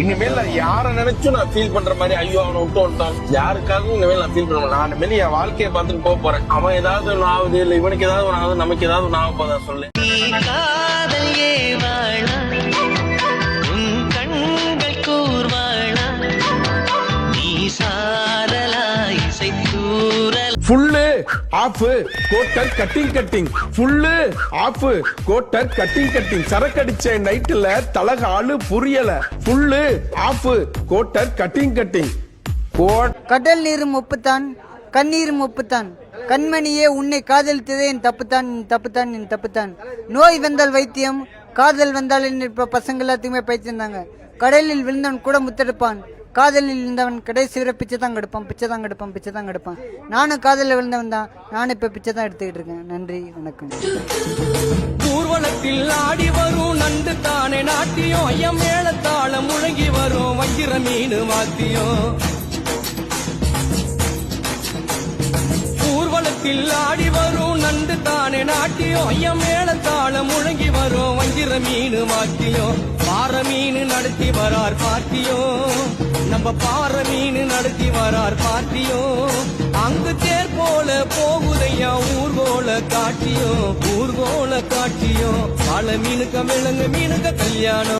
இனிமேல் நான் யார நினைச்சும் நான் ஃபீல் பண்ற மாதிரி ஐயோ அவனை விட்டு வந்துட்டான். யாருக்காகவும் இனிமேல் நான் ஃபீல் பண்ண நான் இனிமேல் என் வாழ்க்கையை பார்த்துட்டு போக போறேன். அவன் ஏதாவது ஒன்று ஆகுது இல்லை இவனுக்கு ஏதாவது ஒன்று ஆகுது நமக்கு ஏதாவது ஒன்று ஆக போதா சொல்லு full half quarter cutting cutting. Full half quarter cutting cutting. சரக்கடிச்ச நைட்டுல தலகாலு புரியல. Full half quarter cutting cutting. கடல் நீரும் ஒப்புத்தான் கண்ணீரும் ஒப்புத்தான். கண்மணியே உன்னை காதலித்ததே என் தப்புத்தான் என் தப்புத்தான் என் தப்புத்தான். நோய் வந்தால் வைத்தியம் காதல் வந்தால் என்ன இப்ப பசங்க எல்லாத்துக்குமே பைத்திருந்தாங்க கடலில் விழுந்தவன் கூட முத்தெடுப்பான். காதலில் இருந்தவன் கடைசி வரை பிச்சை தான் கெடுப்பான் பிச்சை தான் கெடுப்பான் பிச்சை தான் கெடுப்பான். நானும் காதலில் விழுந்தவன் தான். நானும் இப்ப பிச்சை தான் எடுத்துக்கிட்டு இருக்கேன். நன்றி வணக்கம். ஊர்வலத்தில் ஆடி வரும் நண்டு தானே நாட்டியம் ஐயம் மேளத்தாளம் முழங்கி வரும் வஞ்சிர மீன் வாத்தியம் ஊர்வலத்தில் ஆடி வரும் நண்டு தானே நாட்டியம் ஐயம் மேளத்தாளம் முழங்கி வரும் வஞ்சிர மீன் வாத்தியம் வார மீன் நடத்தி வரார் பாட்டியும் நம்ம பாற மீன் நடத்தி வரார் பாட்டியும் அங்கு தேர் போல போகுதையா ஊர்கோல காட்டியும் ஊர்கோல காட்டியும் பல மீனுக்க விலங்கு மீனுக்க கல்யாணம்.